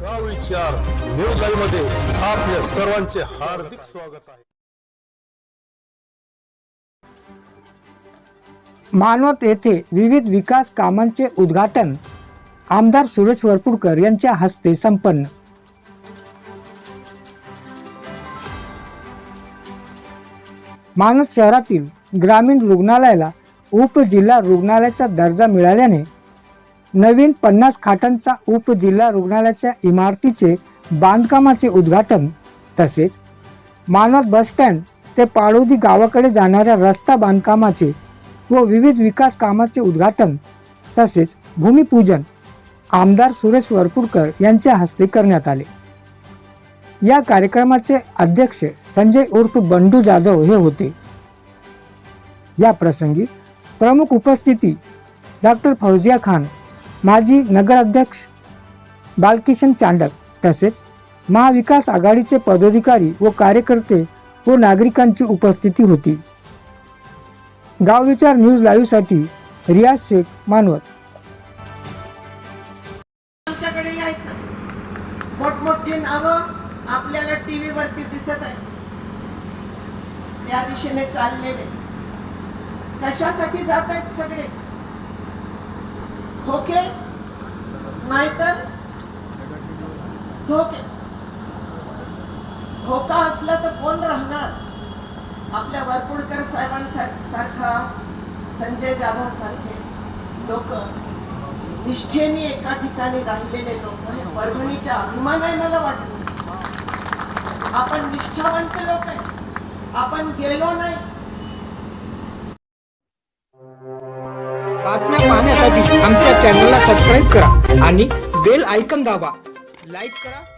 विचार? न्यूजमध्ये आपल्या सर्वांचे हार्दिक स्वागत आहे. मानवत येथे विविध विकास कामांचे उद्घाटन आमदार सुरेश वरपुडकर यांच्या हस्ते संपन्न. मानवत शहरातील ग्रामीण रुग्णालयाला उपजिल्हा रुग्णालयाचा दर्जा मिळाल्याने नवीन पन्नास खाटांचा उपजिल्हा रुग्णालयाच्या इमारतीचे बांधकामाचे उद्घाटन तसेच मानवत बसस्टँड ते पाळोदी गावाकडे जाणाऱ्या रस्ता बांधकामाचे व विविध विकास कामाचे उद्घाटन तसेच भूमिपूजन आमदार सुरेश वरपूरकर यांच्या हस्ते करण्यात आले. या कार्यक्रमाचे अध्यक्ष संजय उर्फ बंडू जाधव हे होते. या प्रसंगी प्रमुख उपस्थिती डॉक्टर फौजिया खान माजी नगराध्यक्ष बालकिशन चांडक तसेच महाविकास आघाडीचे पदाधिकारी व कार्यकर्ते व नागरिकांची उपस्थिती होती. गावविचार न्यूज लाईव्हसाठी रियाज शेख मानवत. आमच्याकडे यायचं. मोठमोठी नावं आपल्याला टीव्ही वरती दिसत आहे त्या दिशेने चाललेले. कशासाठी जात आहेत सगळे? धोके? नाहीतर? धोके. धोका असला तर कोण राहणार? आपल्या वरपुडकर साहेबांसारखा संजय जाधव सारखे लोक निष्ठेने एका ठिकाणी राहिलेले लोक हे परभणीचा अभिमान आहे मला वाटत. आपण निष्ठावंत लोक आहे. आपण गेलो नाही. बातम्या पाहण्यासाठी आमच्या चॅनलला सबस्क्राईब करा. आणि बेल आयकन दाबा. लाईक करा.